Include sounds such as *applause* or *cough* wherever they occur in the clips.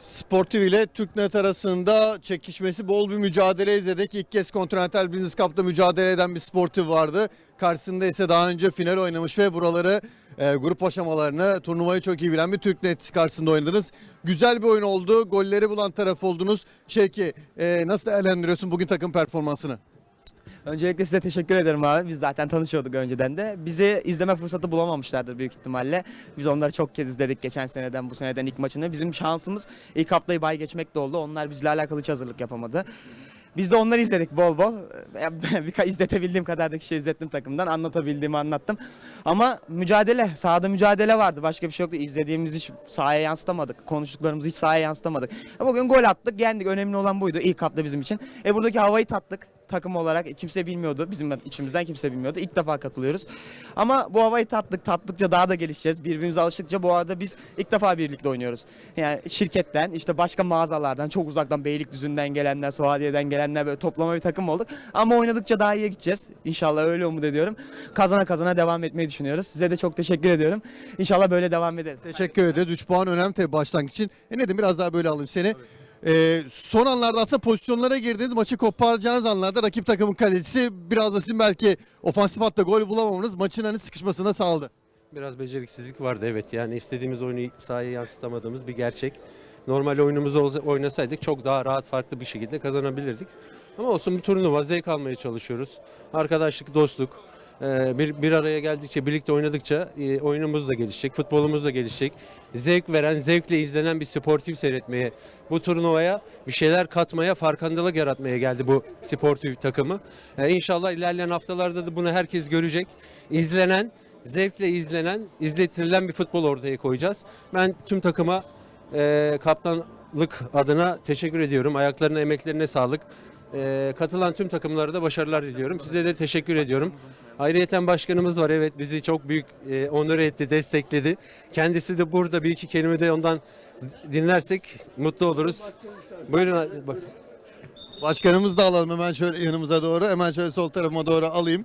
Spor TV ile Türknet arasında çekişmesi bol bir mücadele izledik. İlk kez Continental Business Cup'ta mücadele eden bir Spor TV vardı. Karşısında ise daha önce final oynamış ve buraları e, grup aşamalarını turnuvayı çok iyi bilen bir Türknet karşısında oynadınız. Güzel bir oyun oldu. Golleri bulan taraf oldunuz. Şevki e, nasıl değerlendiriyorsun bugün takım performansını? Öncelikle size teşekkür ederim abi. Biz zaten tanışıyorduk önceden de. Bizi izleme fırsatı bulamamışlardır büyük ihtimalle. Biz onları çok kez izledik geçen seneden bu seneden ilk maçını. Bizim şansımız ilk haftayı bay geçmek de oldu. Onlar bizle alakalı hiç hazırlık yapamadı. Biz de onları izledik bol bol. *laughs* İzletebildiğim kadar da kişi izlettim takımdan. Anlatabildiğimi anlattım. Ama mücadele, sahada mücadele vardı. Başka bir şey yoktu. İzlediğimizi hiç sahaya yansıtamadık. Konuştuklarımızı hiç sahaya yansıtamadık. Bugün gol attık, yendik. Önemli olan buydu ilk hafta bizim için. E buradaki havayı tattık takım olarak kimse bilmiyordu. Bizim içimizden kimse bilmiyordu. İlk defa katılıyoruz. Ama bu havayı tattık. Tattıkça daha da gelişeceğiz. Birbirimize alıştıkça bu arada biz ilk defa birlikte oynuyoruz. Yani şirketten, işte başka mağazalardan, çok uzaktan Beylikdüzü'nden gelenler, Suadiye'den gelenler böyle toplama bir takım olduk. Ama oynadıkça daha iyiye gideceğiz. İnşallah öyle umut ediyorum. Kazana kazana devam etmeyi düşünüyoruz. Size de çok teşekkür ediyorum. İnşallah böyle devam ederiz. Teşekkür ederiz. 3 puan önemli tabii başlangıç için. E Nedim biraz daha böyle alayım seni. E, son anlarda aslında pozisyonlara girdiniz. Maçı koparacağınız anlarda rakip takımın kalecisi biraz da sizin belki ofansif hatta gol bulamamanız maçın hani sıkışmasına sağladı. Biraz beceriksizlik vardı evet. Yani istediğimiz oyunu sahaya yansıtamadığımız bir gerçek. Normal oyunumuzu oynasaydık çok daha rahat farklı bir şekilde kazanabilirdik. Ama olsun bir turnuva zevk almaya çalışıyoruz. Arkadaşlık, dostluk. Ee, bir, bir araya geldikçe, birlikte oynadıkça e, oyunumuz da gelişecek, futbolumuz da gelişecek. Zevk veren, zevkle izlenen bir sportif seyretmeye, bu turnuvaya bir şeyler katmaya, farkındalık yaratmaya geldi bu sportif takımı. Ee, inşallah ilerleyen haftalarda da bunu herkes görecek. İzlenen, zevkle izlenen, izletilen bir futbol ortaya koyacağız. Ben tüm takıma e, kaptanlık adına teşekkür ediyorum. Ayaklarına, emeklerine sağlık. E, katılan tüm takımlara da başarılar diliyorum. Size de teşekkür ediyorum. Ayrıyeten başkanımız var. Evet bizi çok büyük e, onur etti, destekledi. Kendisi de burada bir iki kelime de ondan dinlersek mutlu oluruz. Buyurun. bak- Başkanımızı da alalım hemen şöyle yanımıza doğru. Hemen şöyle sol tarafıma doğru alayım.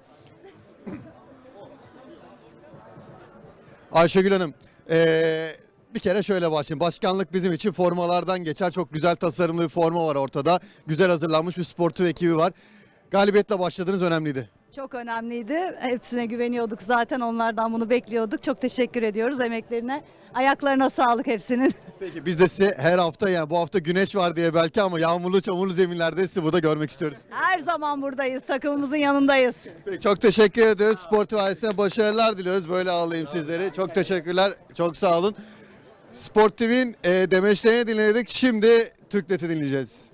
Ayşegül Hanım, eee, bir kere şöyle başlayayım. Başkanlık bizim için formalardan geçer. Çok güzel tasarımlı bir forma var ortada. Güzel hazırlanmış bir sportif ekibi var. Galibiyetle başladığınız önemliydi. Çok önemliydi. Hepsine güveniyorduk zaten. Onlardan bunu bekliyorduk. Çok teşekkür ediyoruz emeklerine. Ayaklarına sağlık hepsinin. *laughs* Peki biz de size her hafta yani bu hafta güneş var diye belki ama yağmurlu çamurlu zeminlerde sizi burada görmek istiyoruz. Her zaman buradayız. Takımımızın yanındayız. Peki, çok teşekkür ediyoruz. Sportif ailesine başarılar diliyoruz. Böyle ağlayayım sizleri. Çok teşekkürler. Çok sağ olun. Sport TV'nin e, demeçlerini dinledik. Şimdi Türknet'i dinleyeceğiz.